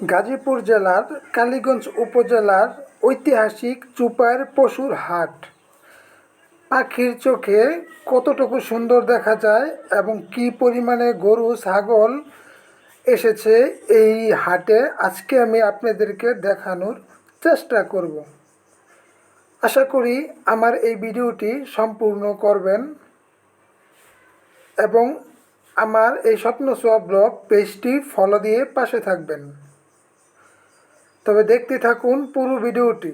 গাজীপুর জেলার কালীগঞ্জ উপজেলার ঐতিহাসিক চুপায়ের পশুর হাট। পাখির চোখে কতটুকু সুন্দর দেখা যায় এবং কি পরিমাণে গরু, ছাগল এসেছে এই হাটে, আজকে আমি আপনাদেরকে দেখানোর চেষ্টা করব। আশা করি আমার এই ভিডিওটি সম্পূর্ণ করবেন এবং আমার এই স্বপ্ন সোয়া ব্লগ পেজটি ফলো দিয়ে পাশে থাকবেন। তবে দেখতে থাকুন পুরো ভিডিওটি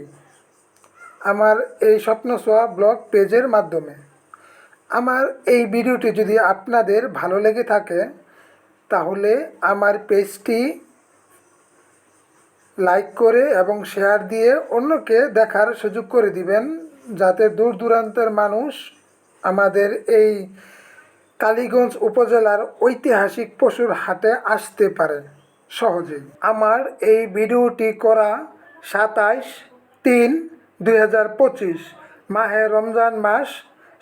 আমার এই স্বপ্ন সোয়া ব্লগ পেজের মাধ্যমে। আমার এই ভিডিওটি যদি আপনাদের ভালো লেগে থাকে, তাহলে আমার পেজটি লাইক করে এবং শেয়ার দিয়ে অন্যকে দেখার সুযোগ করে দিবেন, যাতে দূর দূরান্তের মানুষ আমাদের এই কালীগঞ্জ উপজেলার ঐতিহাসিক পশুর হাটে আসতে পারে। সহজেই। আমার এই ভিডিওটি করা সাতাইশ তিন দুই হাজার পঁচিশ। মাহে রমজান মাস,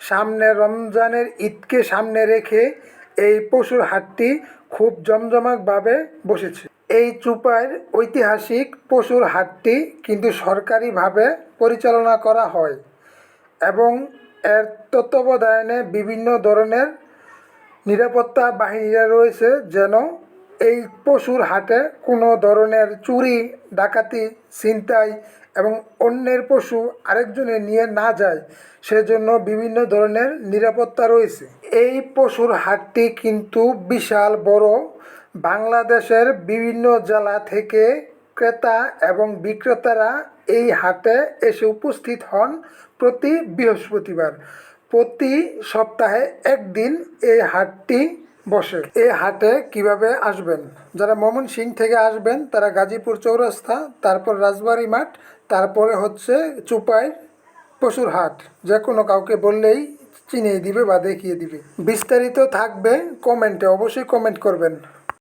সামনে রমজানের ঈদকে সামনে রেখে এই পশুর হাটটি খুব জমজমাকভাবে বসেছে। এই চুপাইয়ের ঐতিহাসিক পশুর হাটটি কিন্তু সরকারিভাবে পরিচালনা করা হয় এবং এর তত্ত্বাবধানে বিভিন্ন ধরনের নিরাপত্তা বাহিনীরা রয়েছে যেন এই পশুর হাটে কোনো ধরনের চুরি, ডাকাতি, ছিনতাই এবং অন্যের পশু আরেকজনে নিয়ে না যায়, সেজন্য বিভিন্ন ধরনের নিরাপত্তা রয়েছে। এই পশুর হাটটি কিন্তু বিশাল, বড়। বাংলাদেশের বিভিন্ন জেলা থেকে ক্রেতা এবং বিক্রেতারা এই হাটে এসে উপস্থিত হন প্রতি বৃহস্পতিবার। প্রতি সপ্তাহে একদিন এই হাটটি বসে। এ হাটে কীভাবে আসবেন? যারা মমন সিং থেকে আসবেন, তারা গাজীপুর চৌরাস্তা, তারপর রাজবাড়ি মাঠ, তারপরে হচ্ছে চুপাই পশুর হাট। যে কোনো কাউকে বললেই চিনিয়ে দিবে বা দেখিয়ে দিবে। বিস্তারিত থাকবে কমেন্টে, অবশ্যই কমেন্ট করবেন।